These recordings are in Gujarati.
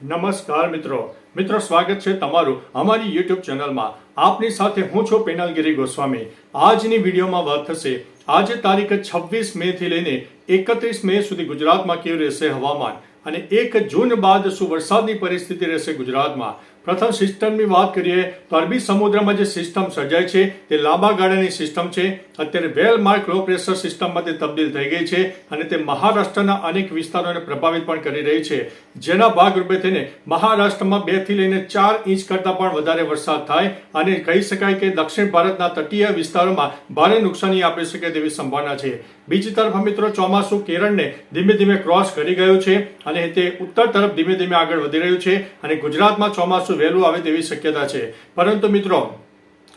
નમસ્કાર મિત્રો. મિત્રો, સ્વાગત છે તમારું અમારી યુટ્યુબ ચેનલમાં. આપની સાથે હું છું પેનલગીરી ગોસ્વામી. આજની વિડીયોમાં વાત થશે, આજે તારીખ છવ્વીસ મે થી લઈને એકત્રીસ મે સુધી ગુજરાતમાં કેવું રહેશે હવામાન અને એક જૂન બાદ શું વરસાદની પરિસ્થિતિ રહેશે ગુજરાતમાં. પ્રથમ સિસ્ટમની વાત કરીએ, તો અરબી સમુદ્રમાં જે સિસ્ટમ સર્જાય છે, તે લાંબા ગાળાની સિસ્ટમ છે. અત્યારે વેલ માર્ક લો પ્રેશર સિસ્ટમમાં તે તબદીલ થઈ ગઈ છે અને તે મહારાષ્ટ્રના અનેક વિસ્તારોને પ્રભાવિત પણ કરી રહી છે. જેના ભાગરૂપે થઈને મહારાષ્ટ્રમાં બેથી લઈને ચાર ઇંચ કરતાં પણ વધારે વરસાદ થાય અને કહી શકાય કે દક્ષિણ ભારતના તટીય વિસ્તારોમાં ભારે નુકસાની આપી શકે તેવી સંભાવના છે. બીજી તરફ મિત્રો, ચોમાસું કેરળને ધીમે ધીમે ક્રોસ કરી ગયું છે અને તે ઉત્તર તરફ ધીમે ધીમે આગળ વધી રહ્યું છે અને ગુજરાતમાં ચોમાસું વહેલું આવે તેવી શક્યતા છે. પરંતુ મિત્રો,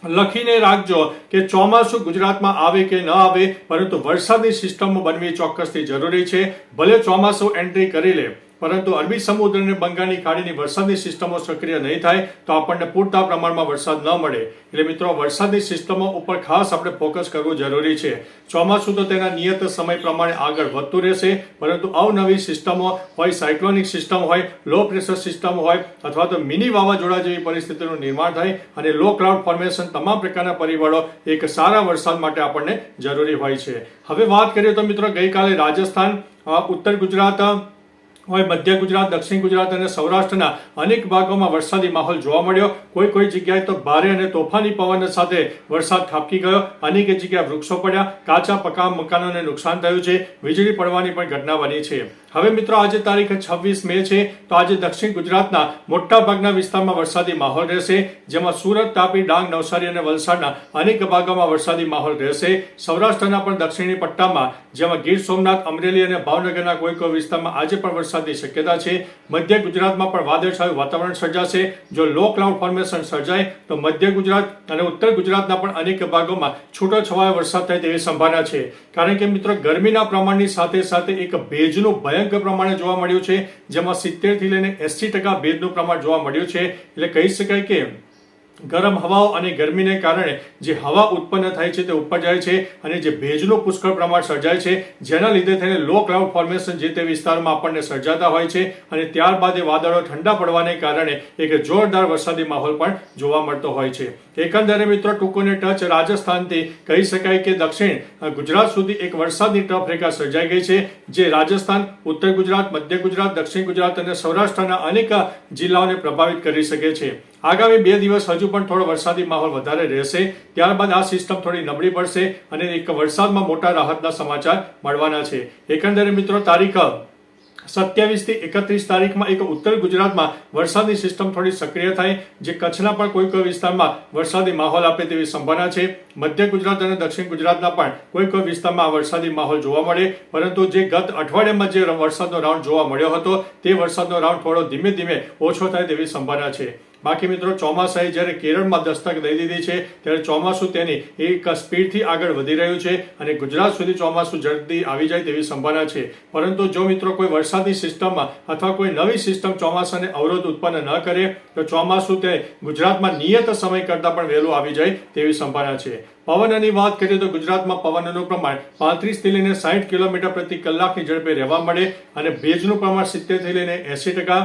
લખીને રાખજો કે ચોમાસું ગુજરાતમાં આવે કે ન આવે, પરંતુ વરસાદની સિસ્ટમ બનવી ચોક્કસથી જરૂરી છે. ભલે ચોમાસું એન્ટ્રી કરી લે પરંતુ અરબી સમુદ્ર અને બંગાળની ખાડીની વરસાદની સિસ્ટમો સક્રિય નહીં થાય તો આપણને પૂરતા પ્રમાણમાં વરસાદ ન મળે. એટલે મિત્રો, વરસાદની સિસ્ટમો ઉપર ખાસ આપણે ફોકસ કરવું જરૂરી છે. ચોમાસું તો તેના નિયત સમય પ્રમાણે આગળ વધતું રહેશે, પરંતુ અવનવી સિસ્ટમો હોય, સાયક્લોનિક સિસ્ટમ હોય, લો પ્રેશર સિસ્ટમ હોય, અથવા તો મિની વાવાઝોડા જેવી પરિસ્થિતિનું નિર્માણ થાય અને લો ક્લાઉડ ફોર્મેશન તમામ પ્રકારના પરિબળો એક સારા વરસાદ માટે આપણને જરૂરી હોય છે. હવે વાત કરીએ તો મિત્રો, ગઈકાલે રાજસ્થાન ઉત્તર ગુજરાત હોય મધ્ય ગુજરાત, દક્ષિણ ગુજરાત અને સૌરાષ્ટ્રના અનેક ભાગોમાં વરસાદી માહોલ જોવા મળ્યો. કોઈ કોઈ જગ્યાએ તો ભારે અને તોફાની પવન સાથે વરસાદ ખાબકી ગયો. અનેક જગ્યાએ વૃક્ષો પડ્યા. કાચા પકા મકાનોને નુકસાન થયું છે. વીજળી પડવાની પણ ઘટના બની છે. હવે મિત્રો આજે તારીખ છવ્વીસ મે છે, તો આજે દક્ષિણ ગુજરાતના મોટા ભાગના વિસ્તારમાં વરસાદી માહોલ રહેશે, જેમાં સુરત, તાપી, ડાંગ, નવસારી અને વલસાડના અનેક ભાગોમાં વરસાદી માહોલ રહેશે. સૌરાષ્ટ્રના પણ દક્ષિણી પટ્ટામાં, જેમાં ગીર સોમનાથ, અમરેલી અને ભાવનગરના કોઈ કોઈ વિસ્તારમાં આજે પણ વરસાદની શક્યતા છે. મધ્ય ગુજરાતમાં પણ વાદળછાયું વાતાવરણ સર્જાશે. જો લો ક્લાઉડ ફોર્મેશન સર્જાય, તો મધ્ય ગુજરાત અને ઉત્તર ગુજરાતના પણ અનેક ભાગોમાં છૂટો છવાયો વરસાદ થાય તેવી સંભાવના છે. કારણ કે મિત્રો ગરમીના પ્રમાણની સાથે સાથે એક ભેજનું ભયંકર પ્રમાણે જોવા મળ્યું છે, જેમાં સિત્તેરથી લઈને એસી ટકા ભેજનું પ્રમાણ જોવા મળ્યું છે. એટલે કહી શકાય કે ગરમ હવાઓ અને ગરમીને કારણે જે હવા ઉત્પન્ન થાય છે તે ઉપર જાય છે અને જે ભેજનું પુષ્કળ પ્રમાણ સર્જાય છે, જેના લીધે થઈને લો ક્લાઉડ ફોર્મેશન જે તે વિસ્તારમાં આપણને સર્જાતા હોય છે અને ત્યારબાદ એ વાદળો ઠંડા પડવાને કારણે એક જોરદાર વરસાદી માહોલ પણ જોવા મળતો હોય છે. એકંદરે મિત્રો, ટૂંકોને ટચ રાજસ્થાનથી કહી શકાય કે દક્ષિણ ગુજરાત સુધી એક વરસાદની ટફ રેખા સર્જાઈ ગઈ છે, જે રાજસ્થાન, ઉત્તર ગુજરાત, મધ્ય ગુજરાત, દક્ષિણ ગુજરાત અને સૌરાષ્ટ્રના અનેક જિલ્લાઓને પ્રભાવિત કરી શકે છે. આગામી બે દિવસ હજુ પણ થોડો વરસાદી માહોલ વધારે રહેશે. ત્યારબાદ આ સિસ્ટમ થોડી નબળી પડશે અને એક વરસાદમાં મોટા રાહતના સમાચાર મળવાના છે. એકંદરે મિત્રો, તારીખ સત્યાવીસથી એકત્રીસ તારીખમાં એક ઉત્તર ગુજરાતમાં વરસાદની સિસ્ટમ થોડી સક્રિય થાય, જે કચ્છના પણ કોઈ કોઈ વિસ્તારમાં વરસાદી માહોલ આપે તેવી સંભાવના છે. મધ્ય ગુજરાત અને દક્ષિણ ગુજરાતના પણ કોઈ કોઈ વિસ્તારમાં વરસાદી માહોલ જોવા મળે. પરંતુ જે ગત અઠવાડિયામાં જે વરસાદનો રાઉન્ડ જોવા મળ્યો હતો, તે વરસાદનો રાઉન્ડ થોડો ધીમે ધીમે ઓછો થાય તેવી સંભાવના છે. બાકી મિત્રો, ચોમાસાએ જ્યારે કેરળમાં દસ્તક દઈ દીધી છે, ત્યારે ચોમાસું તેની એક સ્પીડથી આગળ વધી રહ્યું છે અને ગુજરાત સુધી ચોમાસું જલ્દી આવી જાય તેવી સંભાવના છે. પરંતુ જો મિત્રો કોઈ વરસાદની સિસ્ટમમાં અથવા કોઈ નવી સિસ્ટમ ચોમાસાને અવરોધ ઉત્પન્ન ન કરે, તો ચોમાસું તે ગુજરાતમાં નિયત સમય કરતાં પણ વહેલું આવી જાય તેવી સંભાવના છે. પવનની વાત કરીએ તો ગુજરાતમાં પવનનું પ્રમાણ પાંત્રીસથી લઈને સાઠ કિલોમીટર પ્રતિ કલાકની ઝડપે રહેવા મળે અને ભેજનું પ્રમાણ સિત્તેરથી લઈને એસી ટકા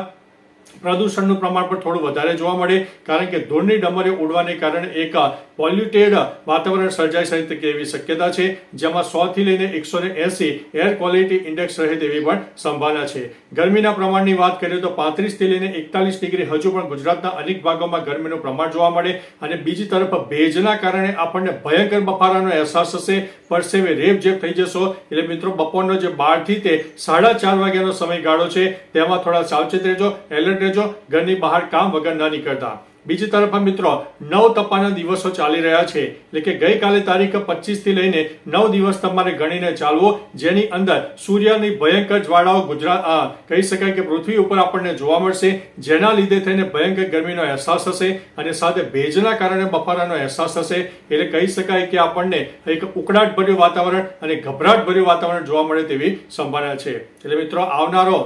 પ્રદૂષણનું પ્રમાણ પણ થોડું વધારે જોવા મળે, કારણ કે ધૂળની ડમરીઓ ઉડવાને કારણે એક પોલ્યુટેડ વાતાવરણ સર્જાઈ શકે એવી શક્યતા છે, જેમાં સો થી લઈને એકસો ને એસી એર ક્વોલિટી ઇન્ડેક્સ રહે તેવી પણ સંભાવના છે. ગરમીના પ્રમાણની વાત કરીએ તો પાંત્રીસથી લઈને એકતાલીસ ડિગ્રી હજુ પણ ગુજરાતના અનેક ભાગોમાં ગરમીનું પ્રમાણ જોવા મળે અને બીજી તરફ ભેજના કારણે આપણને ભયંકર બફારાનો અહેસાસ થશે, પરસેવે રેપ જેપ થઈ જશો. એટલે મિત્રો, બપોરનો જે બારથી તે સાડા ચાર વાગ્યાનો સમયગાળો છે, તેમાં થોડા સાવચેત રહેજો. એલર્ટ રહેજો, ઘરની બહાર કામ વગર ન નીકળતા. બીજી તરફ મિત્રો, નવ તપાના દિવસો ચાલી રહ્યા છે. એટલે કે ગઈકાલે તારીખ પચીસથી લઈને નવ દિવસ તમારે ગણીને ચાલવો, જેની અંદર સૂર્યની ભયંકર જ્વાળાઓ ગુજરાત કહી શકાય કે પૃથ્વી ઉપર આપણને જોવા મળશે, જેના લીધે થઈને ભયંકર ગરમીનો અહેસાસ થશે અને સાથે ભેજના કારણે બફારાનો અહેસાસ થશે. એટલે કહી શકાય કે આપણને એક ઉકળાટ ભર્યું વાતાવરણ અને ગભરાટ ભર્યું વાતાવરણ જોવા મળે તેવી સંભાવના છે. એટલે મિત્રો, આવનારો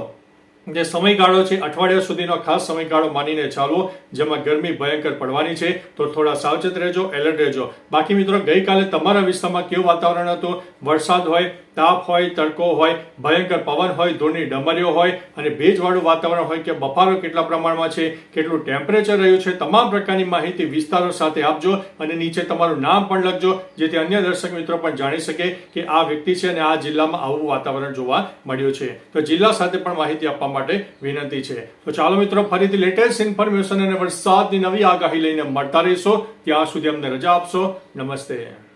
જે સમયગાળો છે, અઠવાડિયા સુધીનો ખાસ સમયગાળો માનીને ચાલવો જેમાં ગરમી ભયંકર પડવાની છે, તો થોડા સાવચેત રહેજો, એલર્ટ રહેજો. બાકી મિત્રો, ગઈકાલે તમારા વિસ્તારમાં કેવું વાતાવરણ હતું? વરસાદ હોય તાપ હોય, તડકો હોય, ભયંકર પવન હોય, ધૂળની ડમરીઓ હોય અને ભેજવાળું વાતાવરણ હોય કે બફારો કેટલા પ્રમાણમાં છે, કેટલું ટેમ્પરેચર રહ્યું છે, તમામ પ્રકારની માહિતી વિસ્તારો સાથે આપજો અને નીચે તમારું નામ પણ લખજો, જેથી અન્ય દર્શક મિત્રો પણ જાણી શકે કે આ વ્યક્તિ છે અને આ જિલ્લામાં આવું વાતાવરણ જોવા મળ્યું છે. તો જિલ્લા સાથે પણ માહિતી આપવા માટે વિનંતી છે. તો ચાલો મિત્રો, ફરીથી લેટેસ્ટ ઇન્ફોર્મેશન અને વરસાદની નવી આગાહી લઈને મળતા રહીશો. ત્યાં સુધી અમને રજા આપશો. નમસ્તે.